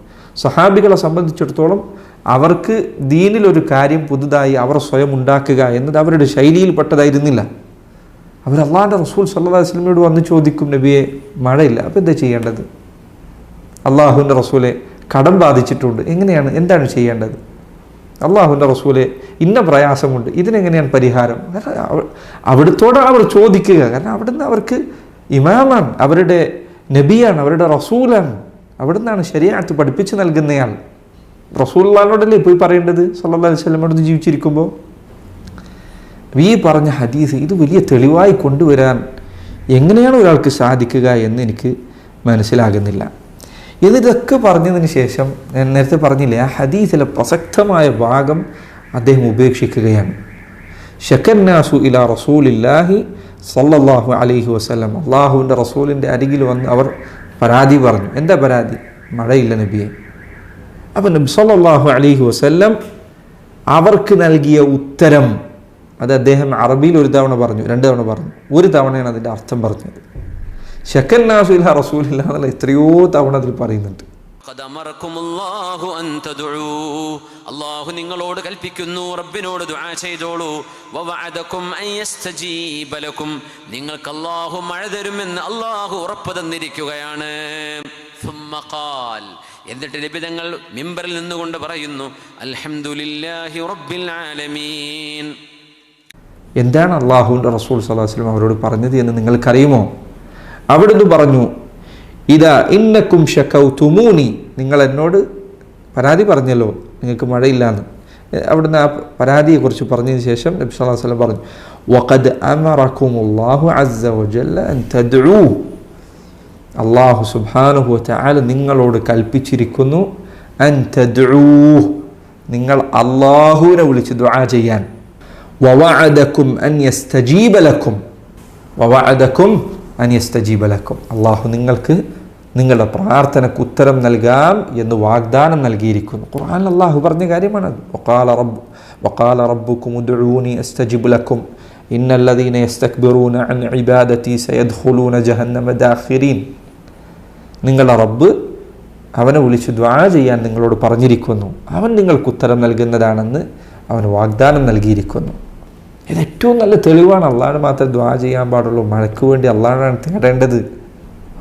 സഹാബികളെ സംബന്ധിച്ചിടത്തോളം അവർക്ക് ദീനിലൊരു കാര്യം പുതുതായി അവർ സ്വയം ഉണ്ടാക്കുക എന്നത് അവരുടെ ശൈലിയിൽപ്പെട്ടതായിരുന്നില്ല. അവർ അള്ളാഹിന്റെ റസൂൽ സല്ലാ അലൈഹി വസല്ലമയോട് വന്ന് ചോദിക്കും നബിയെ മഴയില്ല അപ്പോൾ എന്താ ചെയ്യേണ്ടത്? അള്ളാഹുവിന്റെ റസൂലെ കടം ബാധിച്ചിട്ടുണ്ട് എങ്ങനെയാണ് എന്താണ് ചെയ്യേണ്ടത്? അള്ളാഹുവിന്റെ റസൂലെ ഇന്ന പ്രയാസമുണ്ട് ഇതിനെങ്ങനെയാണ് പരിഹാരം? അവിടുത്തോടെ അവർ ചോദിക്കുക. കാരണം അവിടുന്ന് അവർക്ക് ഇമാമാണ് അവരുടെ നബിയാണ് അവരുടെ റസൂലാണ്. അവിടുന്നാണ് ശരിയാത്ത് പഠിപ്പിച്ച് നൽകുന്നയാൾ. റസൂള്ളാലോടല്ലേ പോയി പറയേണ്ടത് സല്ലാ അവിടുന്ന് ജീവിച്ചിരിക്കുമ്പോൾ ഈ പറഞ്ഞ ഹദീസ് ഇത് വലിയ തെളിവായി കൊണ്ടുവരാൻ എങ്ങനെയാണ് ഒരാൾക്ക് സാധിക്കുക എന്ന് എനിക്ക് മനസ്സിലാകുന്നില്ല. എന്നിതൊക്കെ പറഞ്ഞതിന് ശേഷം ഞാൻ നേരത്തെ പറഞ്ഞില്ലേ ആ ഹദീസിലെ പ്രസക്തമായ ഭാഗം അദ്ദേഹം ഉപേക്ഷിക്കുകയാണ്. ഷക്കന്നാസു ഇല റസൂലില്ലാഹി സല്ലല്ലാഹു അലൈഹി വസ്ലം അള്ളാഹുവിന്റെ റസൂലിന്റെ അരികിൽ വന്ന് അവർ പരാതി പറഞ്ഞു. എന്താ പരാതി? മഴയില്ല നബിയെ. അപ്പം നബി സല്ലല്ലാഹു അലൈഹി വസല്ലം അവർക്ക് നൽകിയ ഉത്തരം അത് അദ്ദേഹം അറബിയിൽ ഒരു തവണ പറഞ്ഞു രണ്ട് തവണ പറഞ്ഞു. ഒരു തവണയാണ് അതിന്റെ അർത്ഥം പറഞ്ഞത്. ഷക്കൻ നാസുല്ല റസൂലില്ല എന്നുള്ള എത്രയോ തവണ അതിൽ പറയുന്നുണ്ട്. അള്ളാഹു നിങ്ങളോട് കൽപ്പിക്കുന്നു റബ്ബിനോട് ദുആ ചെയ്തോളൂ. നിങ്ങൾക്ക് അള്ളാഹു മഴ തരുമെന്ന് അള്ളാഹു ഉറപ്പ് തന്നിരിക്കുകയാണ്. എന്നിട്ട് ലഭിതങ്ങൾ മിമ്പറിൽ നിന്നുകൊണ്ട് പറയുന്നു അൽഹംദുലില്ലാഹി റബ്ബിൽ ആലമീൻ. എന്താണ് അള്ളാഹുവിന്റെ റസൂൽ സലാഹുസ്ലം അവരോട് പറഞ്ഞത് എന്ന് നിങ്ങൾക്കറിയുമോ? അവിടുന്ന് പറഞ്ഞു ഇതാ ഇന്നക്കും ഷക്കൗതുമൂനി നിങ്ങൾ എന്നോട് പരാതി പറഞ്ഞല്ലോ നിങ്ങൾക്ക് മഴയില്ലാന്ന്. അവിടുന്ന് ആ പരാതിയെക്കുറിച്ച് പറഞ്ഞതിന് ശേഷം നബി അലൈഹി വസല്ലം പറഞ്ഞു വഖദ് അമറക്കുമുല്ലാഹു അസ്സ വജല്ല അൻ തദ്ഉ അള്ളാഹു സുബ്ഹാനഹു വതആല നിങ്ങളോട് കൽപ്പിച്ചിരിക്കുന്നു അൻ തദ്ഉ നിങ്ങൾ അള്ളാഹുവിനെ വിളിച്ച് ദുആ ചെയ്യാൻ. വവഅദക്കും അൻ യസ്തജീബ ലക്കും. വവഅദക്കും അൻ യസ്തജീബ ലക്കും. അള്ളാഹു നിങ്ങൾക്ക് നിങ്ങളുടെ പ്രാർത്ഥനയ്ക്ക് ഉത്തരം നൽകാം എന്ന് വാഗ്ദാനം നൽകിയിരിക്കുന്നു. ഖുർആൻ അള്ളാഹു പറഞ്ഞ കാര്യമാണ് വക്കാല റബ്ബ് വഖാല റബ്ബുക്കും ഉദ്ഊനി അസ്തജിബ് ലക്കും. ഇന്നല്ലദീന യസ്തക്ബിറൂന അൻ ഇബാദതി സയദ്ഖുലൂന ജഹന്നമ ദാഖിരീൻ. നിങ്ങളുടെ റബ്ബ് അവനെ വിളിച്ച് ദ്വാ ചെയ്യാൻ നിങ്ങളോട് പറഞ്ഞിരിക്കുന്നു. അവൻ നിങ്ങൾക്ക് ഉത്തരം നൽകുന്നതാണെന്ന് അവൻ വാഗ്ദാനം നൽകിയിരിക്കുന്നു. ഇത് ഏറ്റവും നല്ല തെളിവാണ്. അള്ളാഹ് മാത്രമേ ദ്വാ ചെയ്യാൻ പാടുള്ളൂ. മഴയ്ക്ക് വേണ്ടി അള്ളാഹാണ് തേടേണ്ടത്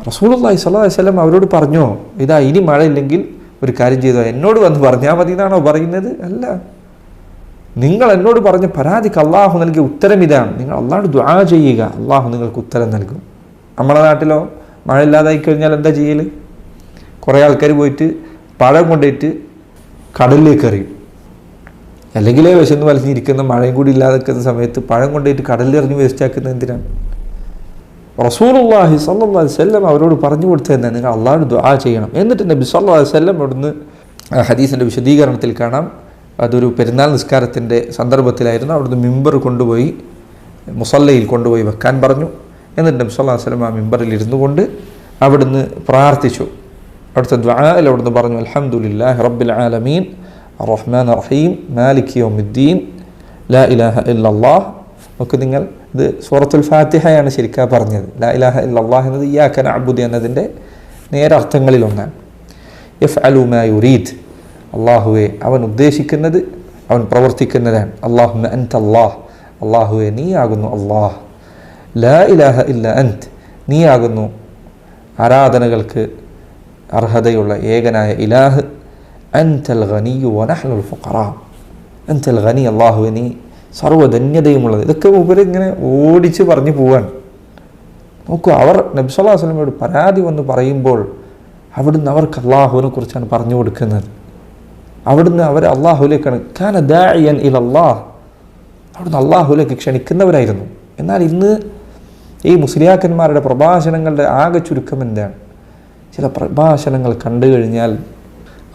റസൂലുള്ളാഹി സ്വല്ലല്ലാഹു അലൈഹി വസല്ലം അവരോട് പറഞ്ഞോ ഇതാ ഇനി മഴയില്ലെങ്കിൽ ഒരു കാര്യം ചെയ്തോ? എന്നോട് വന്ന് പറഞ്ഞാൽ മതി എന്നാണോ പറയുന്നത്? അല്ല. നിങ്ങൾ എന്നോട് പറഞ്ഞ പരാതിക്ക് അള്ളാഹു നൽകിയ ഉത്തരം ഇതാണ്. നിങ്ങൾ അള്ളാഹോട് ദ്വാ ചെയ്യുക അള്ളാഹു നിങ്ങൾക്ക് ഉത്തരം നൽകും. നമ്മുടെ നാട്ടിലോ മഴ ഇല്ലാതായി കഴിഞ്ഞാൽ എന്താ ചെയ്യൽ കുറേ ആൾക്കാർ പോയിട്ട് പഴം കൊണ്ടുപോയിട്ട് കടലിലേക്ക് എറിയും. അല്ലെങ്കിലേ വിശന്ന് വലിഞ്ഞിരിക്കുന്ന മഴയും കൂടി ഇല്ലാതെ നിൽക്കുന്ന സമയത്ത് പഴം കൊണ്ടുപോയിട്ട് കടലിൽ എറിഞ്ഞ് വേസ്റ്റാക്കുന്നത് എന്തിനാണ്? റസൂലുള്ളാഹി അലൈഹി വസല്ലം അവരോട് പറഞ്ഞു കൊടുത്തു തന്നെ നിങ്ങൾ അള്ളാഹോട് ദുആ ചെയ്യണം. എന്നിട്ട് നബി അലൈഹി വസല്ലം അവിടുന്ന് ഹദീസിന്റെ വിശദീകരണത്തിൽ കാണാം. അതൊരു പെരുന്നാൾ നിസ്കാരത്തിന്റെ സന്ദർഭത്തിലായിരുന്നു. അവിടുന്ന് മിമ്പർ കൊണ്ടുപോയി മുസല്ലയിൽ കൊണ്ടുപോയി വെക്കാൻ പറഞ്ഞു. എന്നിട്ട് നബി സല്ലാ വസല്ലം ആ മിമ്പറിൽ ഇരുന്നു കൊണ്ട് അവിടുന്ന് പ്രാർത്ഥിച്ചു. അവിടുത്തെ ദ്വായിൽ അവിടുന്ന് പറഞ്ഞു അൽഹംദുലില്ലാഹി റബ്ബിൽ ആലമീൻ റഹ്മാൻ റഹീം മാലിക് യൗമിദ്ദീൻ ലാ ഇലാഹ ഇല്ലല്ലാഹ് നമുക്ക് നിങ്ങൾ ഇത് സൂറത്തുൽ ഫാത്തിഹയാണ് ശരിക്കാ പറഞ്ഞത്. ലാ ഇലാഹ ഇല്ലല്ലാഹ് എന്നത് ഇയാക്കൻ അബുദ് എന്നതിന്റെ നേരർത്ഥങ്ങളിലൊന്നാണ് എഫ് അലുമാ യുരീദ്. അള്ളാഹുവെ അവൻ ഉദ്ദേശിക്കുന്നത് അവൻ പ്രവർത്തിക്കുന്നതാണ്. അള്ളാഹു അൻത് അള്ളാഹ് അള്ളാഹുവെ നീയാകുന്നു അള്ളാഹ് ലാ ഇലാഹ ഇല്ല അൻത്. നീയാകുന്നു ആരാധനകൾക്ക് അർഹതയുള്ള ഏകനായ ഇലാഹ്. അൻതൽ ഖനിയു വനഹ്ലുൽ ഫുഖറ. അൻതൽ ഖനി അള്ളാഹുവെ നീ സർവധന്യതയുമുള്ളത്. ഇതൊക്കെ ഉപരി ഇങ്ങനെ ഓടിച്ച് പറഞ്ഞു പോവാൻ നോക്കൂ അവർ നബി വസ്ലമയോട് പരാതി വന്ന് പറയുമ്പോൾ അവിടുന്ന് അവർക്ക് അള്ളാഹുവിനെ കുറിച്ചാണ് പറഞ്ഞു കൊടുക്കുന്നത്. അവിടുന്ന് അവർ അള്ളാഹുലേക്കാണ് കാന ദാഇയൻ ഇൽ അള്ളാഹ് അവിടുന്ന് അള്ളാഹുലേക്ക് ക്ഷണിക്കുന്നവരായിരുന്നു. എന്നാൽ ഇന്ന് ഈ മുസ്ലിയാക്കന്മാരുടെ പ്രഭാഷണങ്ങളുടെ ആകെ ചുരുക്കം എന്താണ്? ചില പ്രഭാഷണങ്ങൾ കണ്ടു കഴിഞ്ഞാൽ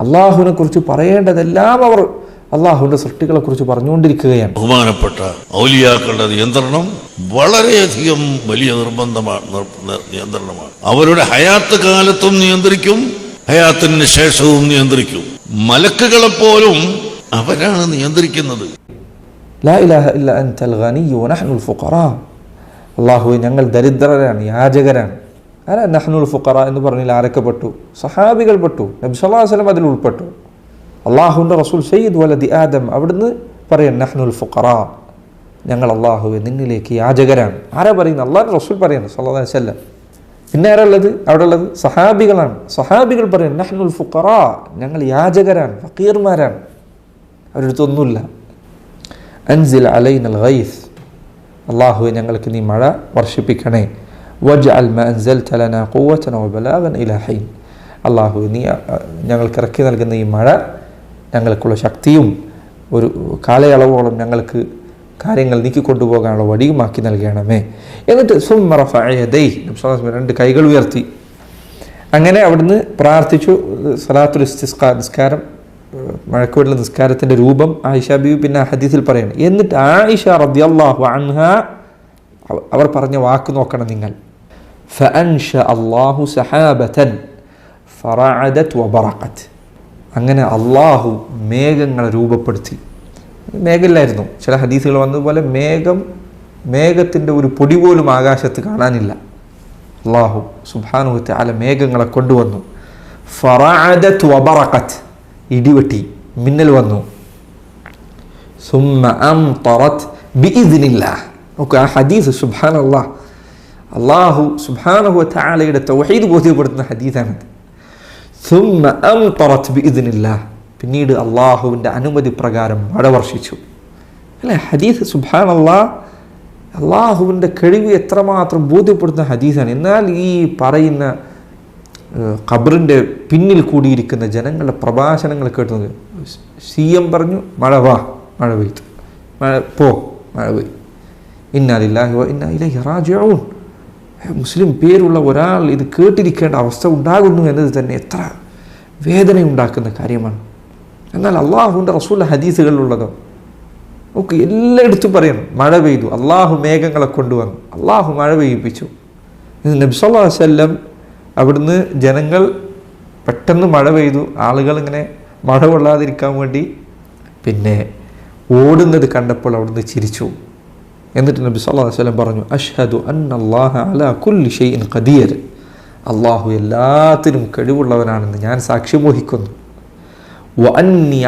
അള്ളാഹുവിനെ കുറിച്ച് പറയേണ്ടതെല്ലാം അവർ അള്ളാഹുവിന്റെ സൃഷ്ടികളെക്കുറിച്ച് പറഞ്ഞുകൊണ്ടിരിക്കുകയാണ്. ബഹുമാനപ്പെട്ട ഔലിയാക്കളുടെ നിയന്ത്രണം വളരെയധികം വലിയ നിർബന്ധമാണ് നിർ- നിർ- നിയന്ത്രണമാണ്. അവരുടെ ഹയാത്ത് കാലത്തും നിയന്ത്രിക്കും ഹയാത്തിന് ശേഷവും നിയന്ത്രിക്കും. മലക്കുകളെ പോലും അവരാണ് നിയന്ത്രിക്കുന്നത്. അള്ളാഹു ഞങ്ങൾ ദരിദ്രരാണ് യാചകരാണ്. അല്ല നഹ്നുൽ ഫുഖറ എന്ന് പറഞ്ഞാൽ ആരൊക്കെ പെട്ടു? സഹാബികൾ പെട്ടു. നബി സല്ലല്ലാഹു അലൈഹി വസല്ലം അതിൽ ഉൾപ്പെട്ടു. അള്ളാഹുവിന്റെ റസൂൽ സയ്യിദ് വലതി ആദം അവിടുന്ന് പറയാൻ നഹ്നുൽ ഫുഖറ. ഞങ്ങൾ അള്ളാഹുവെ നിന്നിലേക്ക് യാചകരാണ്. ആരാ പറയുന്നത്? അള്ളാഹിന്റെ റസൂൽ പറയുന്നത് സല്ലാ വസല്ലം. പിന്നെ ആരാ ഉള്ളത്? അവിടെ ഉള്ളത് സഹാബികളാണ്. സഹാബികൾ പറയും നഹ്നുൽ ഫുഖറ. ഞങ്ങൾ യാചകരാണ് ഫക്കീർമാരാണ്. അവരുടെ അടുത്തൊന്നുമില്ല അൻസിൽ അലൈനൽ ഗൈസ്. അള്ളാഹുവെ ഞങ്ങൾക്ക് നീ മഴ വർഷിപ്പിക്കണേ. വജ് അൽ അൻസൽ തലന കൂവച്ചന ബലാവൻ ഇലഹൈൻ അള്ളാഹു നീ ഞങ്ങൾക്ക് ഇറക്കി നൽകുന്ന ഈ മഴ ഞങ്ങൾക്കുള്ള ശക്തിയും ഒരു കാലയളവോളം ഞങ്ങൾക്ക് കാര്യങ്ങൾ നീക്കിക്കൊണ്ടുപോകാനുള്ള വടിയുമാക്കി നൽകണമേ. എന്നിട്ട് സുമറഫയതൈ രണ്ട് കൈകൾ ഉയർത്തി. അങ്ങനെ അവിടുന്ന് പ്രാർത്ഥിച്ചു. സലാത്തുൽ നിസ്കാരം മഴക്കോടിലെ നിസ്കാരത്തിന്റെ രൂപം ആയിഷ ബീവി പിന്നെ ഹദീസിൽ പറയണം. എന്നിട്ട് ആയിഷ റബ്ദിയല്ലാഹു അൻഹ അവർ പറഞ്ഞ വാക്ക് നോക്കണം നിങ്ങൾ. ഫഅൻഷ അള്ളാഹു സഹാബത്തൻ ഫറാദത്ത് വബറഖത്ത് അങ്ങനെ അള്ളാഹു മേഘങ്ങളെ രൂപപ്പെടുത്തി. മേഘമില്ലായിരുന്നു. ചില ഹദീസുകൾ വന്നതുപോലെ മേഘം മേഘത്തിന്റെ ഒരു പൊടി പോലും ആകാശത്ത് കാണാനില്ല. അള്ളാഹു സുബാനുഹത്തെ അല മേഘങ്ങളെ കൊണ്ടുവന്നു. ഫറാദത്ത് വബറക്കത്ത് ഇടിവെട്ടി മിന്നൽ വന്നു. സുമ്മ അംതറത്ത് ബിഇദ്നില്ലാ നോക്കുക ആ ഹദീസ് സുബാൻ അള്ളാഹ് അള്ളാഹു സുബ്ഹാനഹു ആലയുടെ തൗഹീദ് ബോധ്യപ്പെടുത്തുന്ന ഹദീസാണത്. പിന്നീട് അള്ളാഹുവിന്റെ അനുമതി പ്രകാരം മഴ വർഷിച്ചു. അല്ലേ? ഹദീസ് അള്ളാഹ് അള്ളാഹുവിന്റെ കഴിവ് എത്രമാത്രം ബോധ്യപ്പെടുത്തുന്ന ഹദീസാണ്. എന്നാൽ ഈ പറയുന്ന ഖബറിന്റെ പിന്നിൽ കൂടിയിരിക്കുന്ന ജനങ്ങളുടെ പ്രഭാഷണങ്ങൾ കേട്ടത് സി എം പറഞ്ഞു മഴ വാ മഴ പെയ്തു. മഴ പോ മഴ പെയ്തു. ഇന്നാലില്ലാഹി ഇന്നാ ഇലൈഹി റാജിഊൻ. മുസ്ലിം പേരുള്ള ഒരാൾ ഇത് കേട്ടിരിക്കേണ്ട അവസ്ഥ ഉണ്ടാകുന്നു എന്നത് തന്നെ എത്ര വേദനയുണ്ടാക്കുന്ന കാര്യമാണ്. എന്നാൽ അള്ളാഹുവിന്റെ റസൂൽ ഹദീസുകളിലുള്ളതോ ഒക്കെ എല്ലായിടത്തും പറയണം മഴ പെയ്തു അള്ളാഹു മേഘങ്ങളെ കൊണ്ടുവന്നു അള്ളാഹു മഴ പെയ്യിപ്പിച്ചു. നബ്സല്ലാ വസല്ലം അവിടുന്ന് ജനങ്ങൾ പെട്ടെന്ന് മഴ പെയ്തു ആളുകൾ ഇങ്ങനെ മഴ കൊള്ളാതിരിക്കാൻ വേണ്ടി പിന്നെ ഓടുന്നത് കണ്ടപ്പോൾ അവിടുന്ന് ചിരിച്ചു. എന്നിട്ട് നബി അലൈഹി വസല്ലം പറഞ്ഞു അഷ്ഹദു അന്നല്ലാഹ അലാ കുല്ലി ഷൈഇൻ ഖദീർ. അള്ളാഹു എല്ലാത്തിനും കഴിവുള്ളവനാണെന്ന് ഞാൻ സാക്ഷ്യം വഹിക്കുന്നു.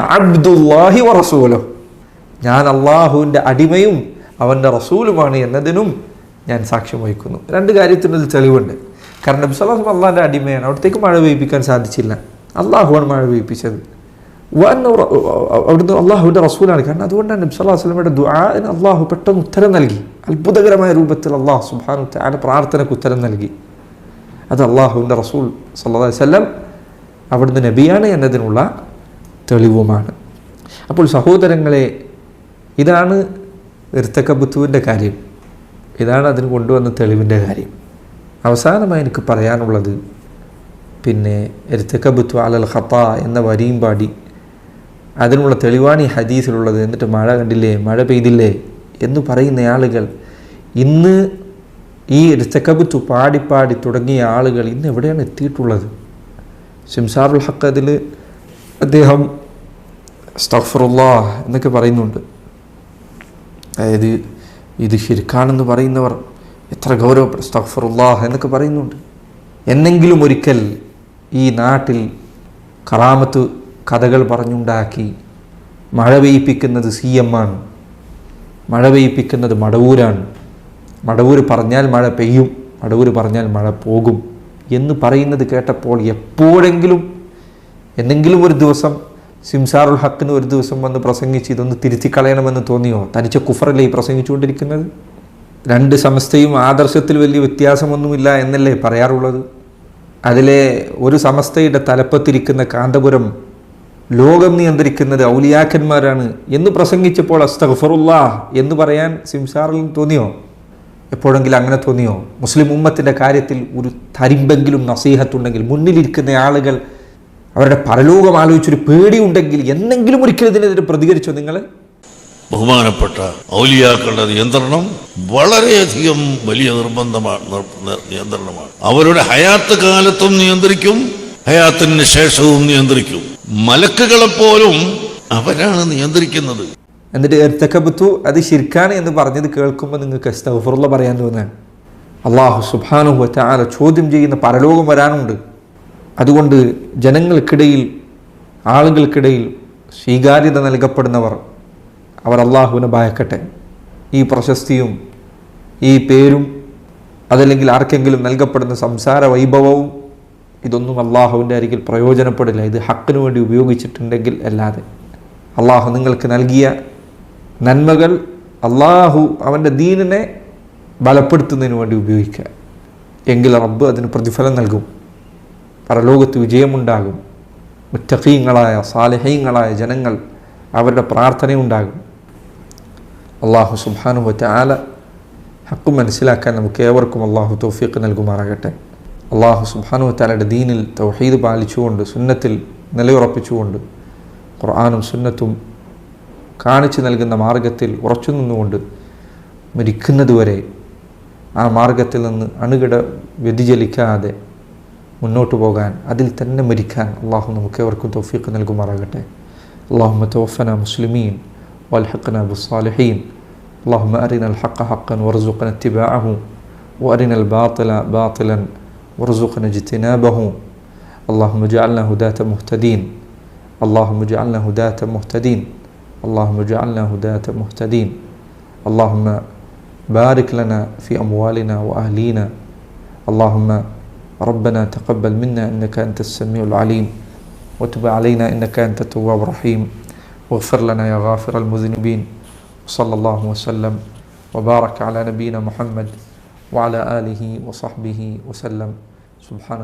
അബ്ദുല്ലാഹി വറസൂലോ ഞാൻ അള്ളാഹുവിന്റെ അടിമയും അവന്റെ റസൂലുമാണ് എന്നതിനും ഞാൻ സാക്ഷ്യം വഹിക്കുന്നു. രണ്ട് കാര്യത്തിനൊരു തെളിവുണ്ട്. കാരണം നബി സല്ലാഹു അള്ളാഹിന്റെ അടിമയാണ്. അവിടത്തേക്ക് മഴ പെയ്യിപ്പിക്കാൻ സാധിച്ചില്ല. അള്ളാഹുവാണ് മഴ പെയ്യിപ്പിച്ചത്. അവിടുന്ന് അള്ളാഹുവിന്റെ റസൂലാണ്. കാരണം അതുകൊണ്ടാണ് നബി അല്ലാ അലൈഹി വസല്ലമയുടെ ദുആന് അള്ളാഹു പെട്ടെന്ന് ഉത്തരം നൽകി. അത്ഭുതകരമായ രൂപത്തിൽ അള്ളാഹു സുബ്ഹാനഹു തആല പ്രാർത്ഥനയ്ക്ക് ഉത്തരം നൽകി. അത് അള്ളാഹുവിന്റെ റസൂൽ സല്ലാ വസല്ലം അവിടുന്ന് നബിയാണ് എന്നതിനുള്ള തെളിവുമാണ്. അപ്പോൾ സഹോദരങ്ങളെ ഇതാണ് ഇർത്തക്കബുത്തുവിന്റെ കാര്യം. ഇതാണ് അതിന് കൊണ്ടുവന്ന തെളിവിന്റെ കാര്യം. അവസാനമായി എനിക്ക് പറയാനുള്ളത് പിന്നെ ഇർത്തക്കബുത്തു അലൽ ഖത്ത എന്ന വരിയും പാടി അതിനുള്ള തെളിവാണ് ഈ ഹദീസിലുള്ളത്. എന്നിട്ട് മഴ കണ്ടില്ലേ? മഴ പെയ്തില്ലേ? എന്ന് പറയുന്ന ആളുകൾ ഇന്ന് ഈ ഇർത്തക്കബുത്തു പാടിപ്പാടി പാടി തുടങ്ങിയ ആളുകൾ ഇന്ന് എവിടെയാണ് എത്തിയിട്ടുള്ളത്? ഷിംസാറുൽ ഹക്ക് അതിൽ അദ്ദേഹം സ്തഫറുല്ലാ എന്നൊക്കെ പറയുന്നുണ്ട്. അതായത് ഇത് ശിർക്കാണെന്ന് പറയുന്നവർ എത്ര ഗൗരവപ്പെട്ട സ്തഫറുല്ലാഹ് എന്നൊക്കെ പറയുന്നുണ്ട്. എന്നെങ്കിലും ഒരിക്കൽ ഈ നാട്ടിൽ കറാമത്ത് കഥകൾ പറഞ്ഞുണ്ടാക്കി. മഴ പെയ്യിപ്പിക്കുന്നത് സി എം ആണ്. മഴ പെയ്യിപ്പിക്കുന്നത് മടവൂരാണ്. മടവൂർ പറഞ്ഞാൽ മഴ പെയ്യും. മടവൂർ പറഞ്ഞാൽ മഴ പോകും എന്ന് പറയുന്നത് കേട്ടപ്പോൾ എപ്പോഴെങ്കിലും എന്തെങ്കിലും ഒരു ദിവസം സിംസാറുൽ ഹക്കിന് ഒരു ദിവസം വന്ന് പ്രസംഗിച്ച് ഇതൊന്ന് തിരുത്തി കളയണമെന്ന് തോന്നിയോ? തനിച്ച കുഫറല്ലേ ഈ പ്രസംഗിച്ചുകൊണ്ടിരിക്കുന്നത്? രണ്ട് സമസ്തയും ആദർശത്തിൽ വലിയ വ്യത്യാസമൊന്നുമില്ല എന്നല്ലേ പറയാറുള്ളത്? അതിലെ ഒരു സമസ്തയുടെ തലപ്പത്തിരിക്കുന്ന കാന്തപുരം ലോകം നിയന്ത്രിക്കുന്നത് ഔലിയാക്കന്മാരാണ് എന്ന് പ്രസംഗിച്ചപ്പോൾ അസ്തഫറുല്ലാ എന്ന് പറയാൻ സിംസാറിൽ തോന്നിയോ? എപ്പോഴെങ്കിലും അങ്ങനെ തോന്നിയോ? മുസ്ലിം ഉമ്മത്തിന്റെ കാര്യത്തിൽ ഒരു തരിമ്പെങ്കിലും നസീഹത്തുണ്ടെങ്കിൽ മുന്നിലിരിക്കുന്ന ആളുകൾ അവരുടെ പരലോകം ആലോചിച്ചൊരു പേടിയുണ്ടെങ്കിൽ എന്നെങ്കിലും ഒരിക്കലും ഇതിനെതിരെ പ്രതികരിച്ചോ നിങ്ങൾ ബഹുമാനപ്പെട്ട ഔലിയാക്കളുടെ നിയന്ത്രണം വളരെയധികം വലിയ നിർബന്ധമാണ് നിർ- നിർ- നിയന്ത്രണമാണ്. അവരുടെ ഹയാത്ത് കാലത്തും നിയന്ത്രിക്കും ഹയാത്തിന് ശേഷവും നിയന്ത്രിക്കും. മലക്കുകളെപ്പോലും അവരാണ് നിയന്ത്രിക്കുന്നത്. എന്നിട്ട് എർത്തക്കബത്തു അത് ശിർക്കാണ് എന്ന് പറഞ്ഞത് കേൾക്കുമ്പോൾ നിങ്ങൾക്ക് അസ്തഫറുള്ള പറയാൻ തോന്നുകയാണ് അള്ളാഹു സുഹാനു ആല ചോദ്യം ചെയ്യുന്ന പരലോകം വരാനുണ്ട്. അതുകൊണ്ട് ജനങ്ങൾക്കിടയിൽ ആളുകൾക്കിടയിൽ സ്വീകാര്യത നൽകപ്പെടുന്നവർ അവർ അള്ളാഹുവിനെ ഭയക്കട്ടെ. ഈ പ്രശസ്തിയും ഈ പേരും അതല്ലെങ്കിൽ ആർക്കെങ്കിലും നൽകപ്പെടുന്ന സംസാര വൈഭവവും ഇതൊന്നും അള്ളാഹുവിന്റെ അരികിൽ പ്രയോജനപ്പെടില്ല. ഇത് ഹക്കിന് വേണ്ടി ഉപയോഗിച്ചിട്ടുണ്ടെങ്കിൽ അല്ലാതെ. അള്ളാഹു നിങ്ങൾക്ക് നൽകിയ നന്മകൾ അള്ളാഹു അവന്റെ ദീനിനെ ബലപ്പെടുത്തുന്നതിന് വേണ്ടി ഉപയോഗിക്കുക. എങ്കിൽ റബ്ബ് അതിന് പ്രതിഫലം നൽകും. പരലോകത്ത് വിജയമുണ്ടാകും. മുറ്റഹീങ്ങളായ സാലഹീങ്ങളായ ജനങ്ങൾ അവരുടെ പ്രാർത്ഥനയുണ്ടാകും. അള്ളാഹു സുബാനുവറ്റ ആല ഹക്ക് മനസ്സിലാക്കാൻ നമുക്ക് ഏവർക്കും അള്ളാഹു തൗഫീഖ് നൽകുമാറാകട്ടെ. അള്ളാഹു സുബാനു താലയുടെ ദീനിൽ തൗഹീദ് പാലിച്ചുകൊണ്ട് സുന്നത്തിൽ നിലയുറപ്പിച്ചുകൊണ്ട് ഖുർആാനും സുന്നത്തും കാണിച്ചു നൽകുന്ന മാർഗത്തിൽ ഉറച്ചു നിന്നുകൊണ്ട് മരിക്കുന്നതുവരെ ആ മാർഗത്തിൽ നിന്ന് അണുകിട വ്യതിചലിക്കാതെ മുന്നോട്ട് പോകാൻ അതിൽ തന്നെ മരിക്കാൻ അള്ളാഹു നമുക്ക് ഏവർക്കും തൗഫീഖ് നൽകുമാറാകട്ടെ اللهم توفنا مسلمين والحقنا بالصالحين اللهم أرنا الحق حقا وارزقنا اتباعه وأرنا الباطل باطلا وارزقنا اجتنابه. اللهم اجعلنا هداة مهتدين. اللهم اجعلنا هداة مهتدين. اللهم اجعلنا هداة مهتدين. اللهم بارك لنا في أموالنا وأهلينا. اللهم ربنا تقبل منا إنك أنت السميع العليم. وتب علينا إنك أنت التواب الرحيم. واغفر لنا يا غافر المذنبين. وصلى الله وسلم. وبارك على نبينا محمد. وعلى آله وصحبه وسلم. سبحانك